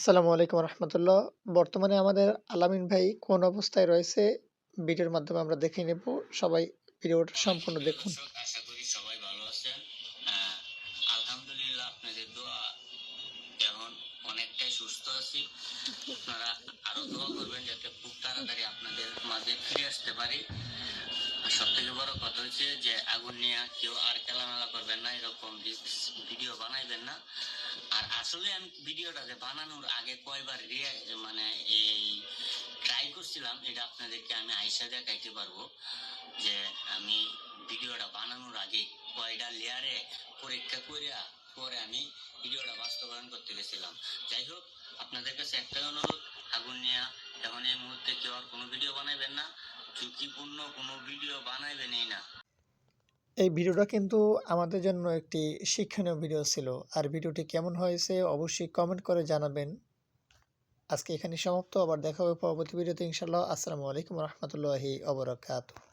আসসালামু আলাইকুম রহমতুল্লাহ। বর্তমানে আমাদের আলামিন ভাই কোন অবস্থায় রয়েছে, ভিডিওর মাধ্যমে আমরা দেখে নেব। সবাই ভিডিওটা সম্পূর্ণ দেখুন। আপনাদের মাঝে ফিরে আসতে পারি সব থেকে বড় কথা হচ্ছে যে, আগুন নিয়ে কেউ আর খেলামেলা করবেন না এরকম ভিডিও বানাইবেন না আর আসলে আমি ভিডিওটাকে বানানোর আগে কয়বার মানে এই ট্রাই করছিলাম, এটা আপনাদেরকে আমি আইসা দেখাইতে পারব যে আমি ভিডিওটা বানানোর আগে কয়টা লেয়ারে পরীক্ষা করিয়া পরে আমি ভিডিওটা বাস্তবায়ন করতে গেছিলাম। যাই হোক, আপনাদের কাছে একটাই অনুরোধ, আগুন নিয়ে এখন এই মুহূর্তে কেউ আর কোনো ভিডিও বানাইবেন না, ঝুঁকিপূর্ণ কোনো ভিডিও বানাইবেনই না। এই ভিডিওটা কিন্তু আমাদের জন্য একটি শিক্ষণীয় ভিডিও ছিল। আর ভিডিওটি কেমন হয়েছে অবশ্যই কমেন্ট করে জানাবেন। আজকে এখানে সমাপ্ত। আবার দেখা হবে পরবর্তী ভিডিওতে ইনশাল্লাহ আসসালামু আলাইকুম রহমতুল্লাহি ওয়া বারাকাতুহু।